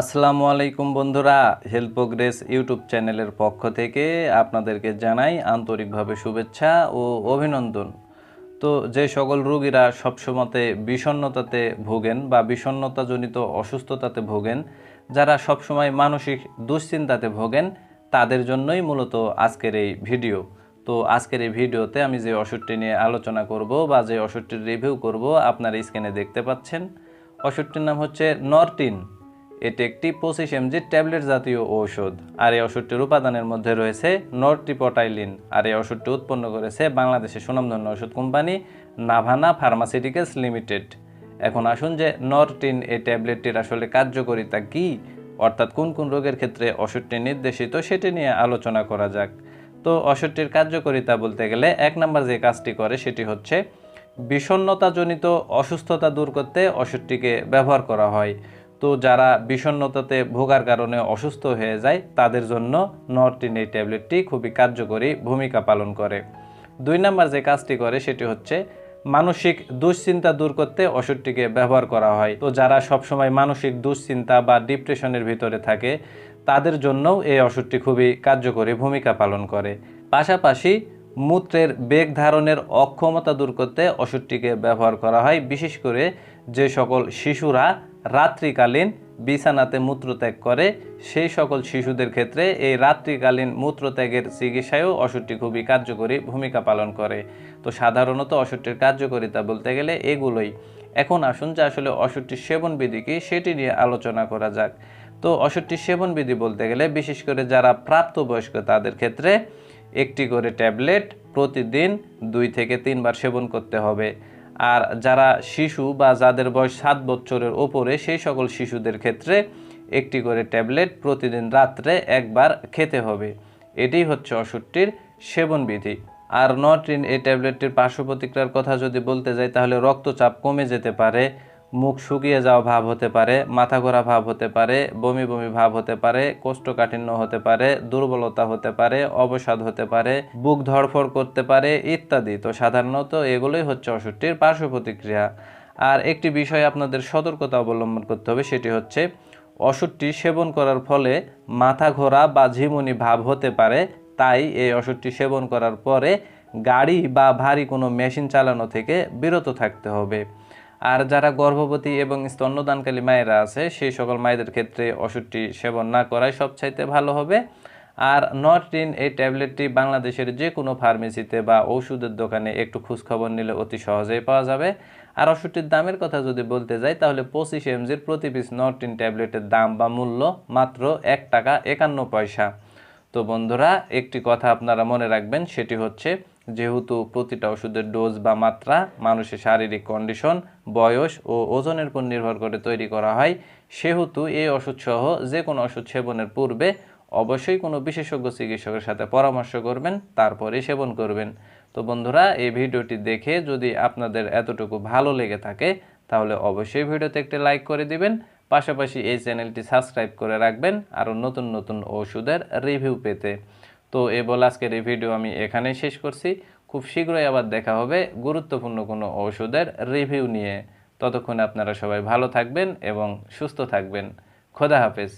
আসসালামু আলাইকুম বন্ধুরা হেলথ প্রোগ্রেস ইউটিউব চ্যানেলের পক্ষ থেকে আপনাদেরকে জানাই আন্তরিকভাবে শুভেচ্ছা ও অভিনন্দন। তো যে সকল রোগীরা সবসময়তে বিষণ্ণতাতে ভোগেন বা বিষণ্ণতাজনিত অসুস্থতাতে ভোগেন, যারা সবসময় মানসিক দুশ্চিন্তাতে ভোগেন, তাদের জন্যই মূলত আজকের এই ভিডিও। তো আজকের এই ভিডিওতে আমি যে ওষুধটি নিয়ে আলোচনা করব বা যে ওষুধটির রিভিউ করব, আপনারা স্ক্রিনে দেখতে পাচ্ছেন। ওষুধটির নাম হচ্ছে নরটিন এটি একটি পঁচিশ এমজি ট্যাবলেট জাতীয় ঔষধ। আর এই ওষুধটির উপাদানের মধ্যে রয়েছে নরটিপটাইলিন। আর এই ওষুধটি উৎপন্ন করেছে বাংলাদেশের সুনামধন্য ওষুধ কোম্পানি নাভানা ফার্মাসিউটিক্যালস লিমিটেড এখন আসুন যে নরটিন এই ট্যাবলেটটির আসলে কার্যকারিতা কী, অর্থাৎ কোন কোন রোগের ক্ষেত্রে ওষুধটি নির্দেশিত সেটি নিয়ে আলোচনা করা যাক। তো ওষুধটির কার্যকারিতা বলতে গেলে এক নম্বর যে কাজটি করে সেটি হচ্ছে বিষণ্ণতাজনিত অসুস্থতা দূর করতে ওষুধটিকে ব্যবহার করা হয়। তো যারা বিষণ্ণতাতে ভোগার কারণে অসুস্থ হয়ে যায়, তাদের জন্য নরটিন এই ট্যাবলেটটি খুবই কার্যকরী ভূমিকা পালন করে। দুই নম্বর যে কাজটি করে, সেটি হচ্ছে মানসিক দুশ্চিন্তা দূর করতে ওষুধটিকে ব্যবহার করা হয়। তো যারা সবসময় মানসিক দুশ্চিন্তা বা ডিপ্রেশনের ভিতরে থাকে, তাদের জন্যও এই ওষুধটি খুবই কার্যকরী ভূমিকা পালন করে। পাশাপাশি মূত্রের বেগ ধারণের অক্ষমতা দূর করতে ওষুধটিকে ব্যবহার করা হয়। বিশেষ করে যে সকল শিশুরা রাত্রিকালীন বিছানাতে মূত্রত্যাগ করে। সেই সকল শিশুদের ক্ষেত্রে এই রাত্রিকালীন মূত্রত্যাগের চিকিৎসায়ও ওষুধটি খুবই কার্যকরী ভূমিকা পালন করে। তো সাধারণত ওষুধটির কার্যকারিতা বলতে গেলে এগুলোই। এখন আসুন যে আসলে ওষুধটির সেবনবিধি কি, সেটি নিয়ে আলোচনা করা যাক। তো ওষুধটির সেবনবিধি বলতে গেলে বিশেষ করে যারা প্রাপ্তবয়স্ক তাদের ক্ষেত্রে একটি করে ট্যাবলেট প্রতিদিন দুই থেকে তিনবার সেবন করতে হবে। আর যারা শিশু বা যাদের বয়স সাত বছরের ওপরে, সেই সকল শিশুদের ক্ষেত্রে একটি করে ট্যাবলেট প্রতিদিন রাত্রে একবার খেতে হবে। এটি হচ্ছে ওষুধটির সেবনবিধি। আর নটরিন এই ট্যাবলেটটির পার্শ্ব প্রতিক্রিয়ার কথা যদি বলতে যাই, তাহলে রক্তচাপ কমে যেতে পারে মুখ শুকিয়ে যাওয়া ভাব হতে পারে, মাথা ঘোরা ভাব হতে পারে, বমি বমি ভাব হতে পারে, কোষ্ঠকাঠিন্য হতে পারে, দুর্বলতা হতে পারে, অবসাদ হতে পারে, বুক ধড়ফড় করতে পারে ইত্যাদি। তো সাধারণত এগুলোই হচ্ছে ওষুধটির পার্শ্ব প্রতিক্রিয়া। আর একটি বিষয় আপনাদের সতর্কতা অবলম্বন করতে হবে, সেটি হচ্ছে ওষুধটি সেবন করার ফলে মাথা ঘোরা বা ঝিমুনি ভাব হতে পারে। তাই এই ওষুধটি সেবন করার পরে গাড়ি বা ভারী কোনো মেশিন চালানো থেকে বিরত থাকতে হবে। আর যারা গর্ভবতী এবং স্তন্যদানকালী মায়েরা আছে, সেই সকল মায়েদের ক্ষেত্রে ওষুধটি সেবন না করাই সবচাইতে ভালো হবে। আর নটরিন এই ট্যাবলেটটি বাংলাদেশের যে কোনো ফার্মেসিতে বা ওষুধের দোকানে একটু খোঁজখবর নিলে অতি সহজেই পাওয়া যাবে। আর ওষুধটির দামের কথা যদি বলতে যাই, তাহলে পঁচিশ এমজির প্রতি পিস নটরিন ট্যাবলেটের দাম বা মূল্য মাত্র এক টাকা একান্ন পয়সা। তো বন্ধুরা, একটি কথা আপনারা মনে রাখবেন, সেটি হচ্ছে যেহেতু প্রতিটা ওষুধের ডোজ বা মাত্রা মানুষের শারীরিক কন্ডিশন বয়স ও ওজনের উপর নির্ভর করে তৈরি করা হয়। সেহেতু এই ওষুধ সহ যে কোনো ওষুধ সেবনের পূর্বে অবশ্যই কোনো বিশেষজ্ঞ চিকিৎসকের সাথে পরামর্শ করবেন, তারপরে সেবন করবেন। তো বন্ধুরা, এই ভিডিওটি দেখে যদি আপনাদের এতটুকু ভালো লেগে থাকে, তাহলে অবশ্যই ভিডিওতে একটি লাইক করে দিবেন। পাশাপাশি এই চ্যানেলটি সাবস্ক্রাইব করে রাখবেন আরও নতুন নতুন ওষুধের রিভিউ পেতে। তো এ বলে আজকের এই ভিডিও আমি এখানেই শেষ করছি। খুব শীঘ্রই আবার দেখা হবে গুরুত্বপূর্ণ কোনো ঔষধের রিভিউ নিয়ে। ততক্ষণে আপনারা সবাই ভালো থাকবেন এবং সুস্থ থাকবেন। খোদা হাফেজ।